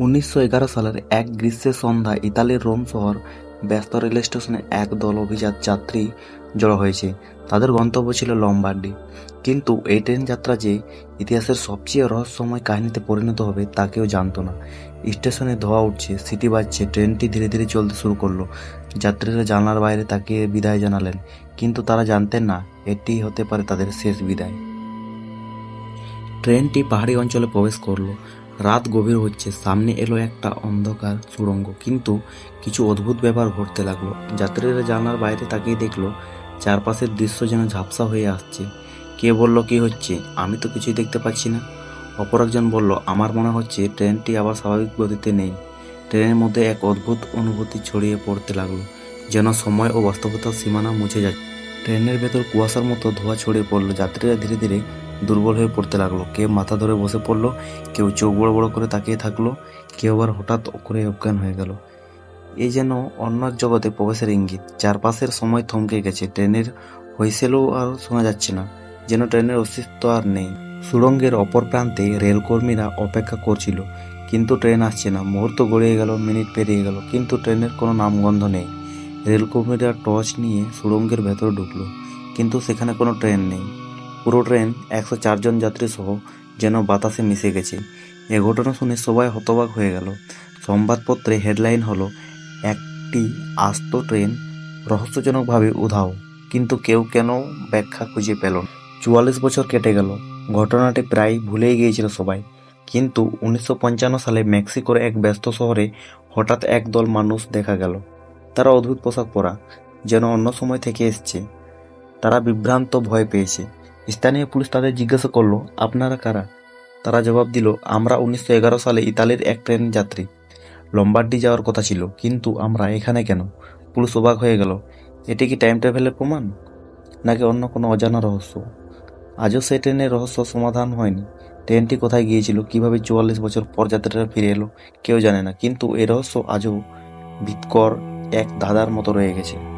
উনিশশো এগারো সালের এক গ্রীষ্মের সন্ধ্যায় ইতালির রোম শহর ব্যস্ত রেল স্টেশনে এক দল অভিজাত যাত্রী জড়ো হয়েছে। তাদের গন্তব্য ছিল লম্বার্ডি। কিন্তু এই ট্রেন যাত্রা যে ইতিহাসের সবচেয়ে রহস্যময় কাহিনীতে পরিণত হবে তা কেউ জানতো না। স্টেশনে ধোয়া উঠছে, সিটি বাজছে, ট্রেনটি ধীরে ধীরে চলতে শুরু করল। যাত্রীরা জানলার বাইরে তাকিয়ে বিদায় জানালেন, কিন্তু তারা জানতেন না, এটি হতে পারে তাদের শেষ বিদায়। ট্রেনটি পাহাড়ি অঞ্চলে প্রবেশ করল। রাত গভীর হচ্ছে, সামনে এলো একটা অন্ধকার সুড়ঙ্গ। কিন্তু কিছু অদ্ভুত ব্যাপার ঘটতে লাগল। যাত্রীরা জানলার বাইরে তাকিয়ে দেখল, চারপাশের দৃশ্য যেন ঝাপসা হয়ে আসছে। কে বলল, কি হচ্ছে? আমি তো কিছুই দেখতে পাচ্ছি না। অপর একজন বলল, আমার মনে হচ্ছে ট্রেনটি আবার স্বাভাবিক গতিতে নেই। ট্রেনের মধ্যে এক অদ্ভুত অনুভূতি ছড়িয়ে পড়তে লাগল, যেন সময় ও বাস্তবতার সীমানা মুছে যাচ্ছে। ট্রেনের ভেতর কুয়াশার মতো ধোঁয়া ছড়িয়ে পড়ল। যাত্রীরা ধীরে ধীরে দুর্বল হয়ে পড়তে লাগল। কেউ মাথা ধরে বসে পড়ল, কেউ চোখ বড় বড় করে তাকিয়ে থাকল, কেউ আবার হঠাৎ করে অজ্ঞান হয়ে গেল। এই যেন অন্য জগতে প্রবেশের ইঙ্গিত। চারপাশের সময় থমকে গেছে। ট্রেনের হুইসেলও আর শোনা যাচ্ছে না। যেন ট্রেনের অস্তিত্ব আর নেই। সুড়ঙ্গের অপর প্রান্তে রেলকর্মীরা অপেক্ষা করছিল। কিন্তু ট্রেন আসছে না। মুহূর্ত গড়িয়ে গেল, মিনিট পেরিয়ে গেল, কিন্তু ট্রেনের কোনো নামগন্ধ নেই। রেলকর্মীরা টর্চ নিয়ে সুড়ঙ্গের ভেতরে ঢুকলো, কিন্তু সেখানে কোনো ট্রেন নেই। পুরো ট্রেন একশো চারজন যাত্রী সহ যেন বাতাসে মিশে গেছে। এ ঘটনা শুনে সবাই হতবাক হয়ে গেল। সংবাদপত্রে হেডলাইন হলো, একটি আস্ত ট্রেন রহস্যজনকভাবে উধাও, কিন্তু কেউ কেন ব্যাখ্যা খুঁজে পেল চুয়াল্লিশ বছর কেটে গেল। ঘটনাটি প্রায় ভুলেই গিয়েছিল সবাই। কিন্তু উনিশশো পঞ্চান্ন সালে মেক্সিকোর এক ব্যস্ত শহরে হঠাৎ একদল মানুষ দেখা গেল। তারা অদ্ভুত পোশাক পরা, যেন অন্য সময় থেকে এসছে। তারা বিভ্রান্ত ভয় পেয়েছে। স্থানীয় পুলিশ তাদের জিজ্ঞাসা করল, আপনারা কারা? তারা জবাব দিল, আমরা উনিশশো এগারো সালে ইতালির এক ট্রেন যাত্রী। লম্বার্ডি যাওয়ার কথা ছিল, কিন্তু আমরা এখানে কেন? পুলিশ অবাক হয়ে গেল, এটি কি টাইম ট্রাভেলের প্রমাণ? নাকি অন্য কোনো অজানা রহস্য? আজও সেই ট্রেনের রহস্য সমাধান হয়নি। ট্রেনটি কোথায় গিয়েছিল, কীভাবে চুয়াল্লিশ বছর পর যাত্রীরা ফিরে এলো, কেউ জানে না, কিন্তু এই রহস্য আজও ভিতকর এক ধাঁধার মতো রয়ে গেছে।